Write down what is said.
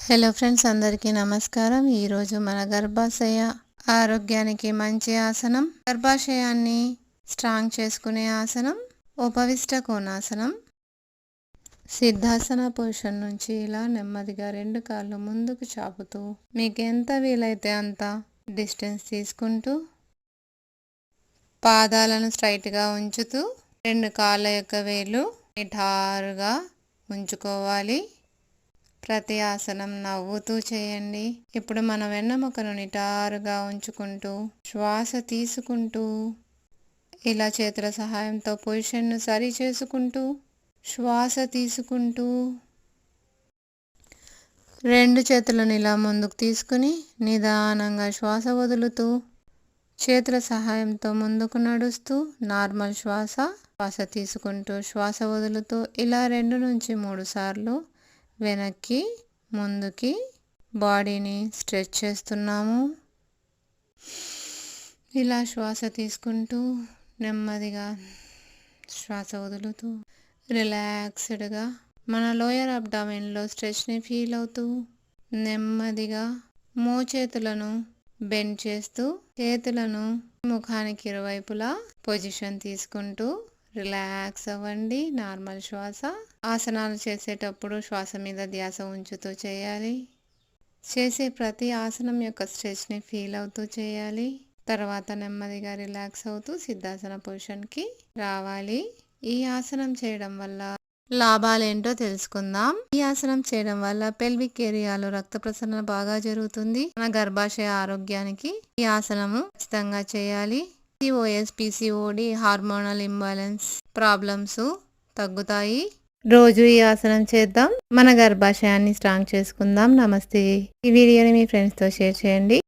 Hello friends అందరికీ నమస్కారం. ఈరోజు మన గర్భాశయ ఆరోగ్యానికి మంచి ఆసనం. గర్భాశయాన్ని స్ట్రాంగ్ చేసుకునే ఆసనం ఉపవిష్ట కోణాసనం. సిద్ధాసన పొజిషన్ నుంచి ఇలా నెమ్మదిగా రెండు కాళ్ళు ముందుకు చాపుతూ మీకు ఎంత వీలైతే అంత డిస్టెన్స్ తీసుకుంటూ పాదాలను స్ట్రైట్గా ఉంచుతూ రెండు కాళ్ళ యొక్క వేలు నిఠారుగా ఉంచుకోవాలి. ప్రతి ఆసనం నవ్వుతూ చేయండి. ఇప్పుడు మన వెన్నముకను నిటారుగా ఉంచుకుంటూ శ్వాస తీసుకుంటూ ఇలా చేతుల సహాయంతో పొజిషన్ను సరి చేసుకుంటూ శ్వాస తీసుకుంటూ రెండు చేతులను ఇలా ముందుకు తీసుకుని నిదానంగా శ్వాస వదులుతూ చేతుల సహాయంతో ముందుకు నడుస్తూ నార్మల్ శ్వాస శ్వాస తీసుకుంటూ శ్వాస వదులుతూ ఇలా రెండు నుంచి మూడు సార్లు వెనక్కి ముందుకి బాడీని స్ట్రెచ్ చేస్తున్నాము. ఇలా శ్వాస తీసుకుంటూ నెమ్మదిగా శ్వాస వదులుతూ రిలాక్స్డ్గా మన లోయర్ అబ్డామిన్లో స్ట్రెచ్ని ఫీల్ అవుతూ నెమ్మదిగా మోచేతులను బెండ్ చేస్తూ చేతులను ముఖానికి ఇరువైపులా పొజిషన్ తీసుకుంటూ రిలాక్స్ అవ్వండి. నార్మల్ శ్వాస. ఆసనాలు చేసేటప్పుడు శ్వాస మీద ధ్యాస ఉంచుతూ చేయాలి. చేసే ప్రతి ఆసనం యొక్క స్ట్రెచ్ని ఫీల్ అవుతూ చేయాలి. తర్వాత నెమ్మదిగా రిలాక్స్ అవుతూ సిద్ధాసన పొజిషన్కి రావాలి. ఈ ఆసనం చేయడం వల్ల లాభాలేంటో తెలుసుకుందాం. ఈ ఆసనం చేయడం వల్ల పెల్విక్ ఏరియాలో రక్త ప్రసరణ బాగా జరుగుతుంది. మన గర్భాశయ ఆరోగ్యానికి ఈ ఆసనము ఖచ్చితంగా చేయాలి. POS PCOD hormonal imbalance problems తగ్గుతాయి. రోజు ఈ ఆసనం చేద్దాం. మన గర్భాశయాన్ని స్ట్రాంగ్ చేసుకుందాం. నమస్తే. ఈ వీడియోని మీ ఫ్రెండ్స్తో షేర్ చేయండి.